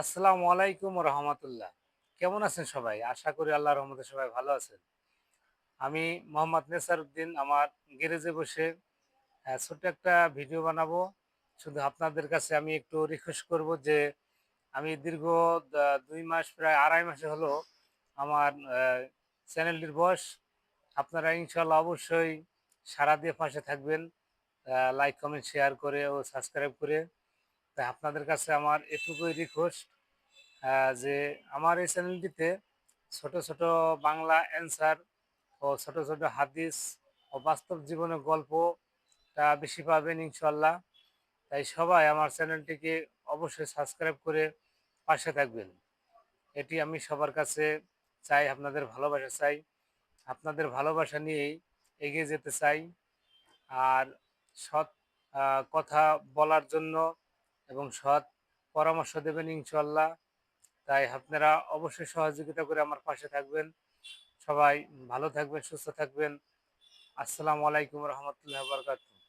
আসসালামু আলাইকুম রহমতুল্লাহ। কেমন আছেন সবাই? আশা করি আল্লাহ রহমতে সবাই ভালো আছেন। আমি মোহাম্মদ নেসার উদ্দিন আমার গ্যারেজে বসে ছোট্ট একটা ভিডিও বানাবো। শুধু আপনাদের কাছে আমি একটু রিকোয়েস্ট করব যে, আমি দীর্ঘ দুই মাস, প্রায় আড়াই মাসে হলো আমার চ্যানেলটির বয়স। আপনারা ইনশাল্লাহ অবশ্যই সারা দিয়ে পাশে থাকবেন। লাইক কমেন্ট শেয়ার করে ও সাবস্ক্রাইব করে তাই আপনাদের কাছে আমার এটুকুই রিকোয়েস্ট যে আমার এই চ্যানেলটিতে ছোট ছোট বাংলা অ্যান্সার ও ছোট ছোট হাদিস ও বাস্তব জীবনের গল্পটা বেশি পাবেন ইনশাল্লাহ তাই সবাই আমার চ্যানেলটিকে অবশ্যই সাবস্ক্রাইব করে পাশে থাকবেন। এটি আমি সবার কাছে চাই, আপনাদের ভালোবাসা চাই। আপনাদের ভালোবাসা নিয়েই এগিয়ে যেতে চাই। আর সৎ কথা বলার জন্য এবং সৎ পরামর্শ দেবেন ইনশাল্লাহ তাই আপনারা অবশ্যই সহযোগিতা করে আমার পাশে থাকবেন। সবাই ভালো থাকবেন, সুস্থ থাকবেন। আসসালামু আলাইকুম রহমতুল্লাহ বরকাতুহ।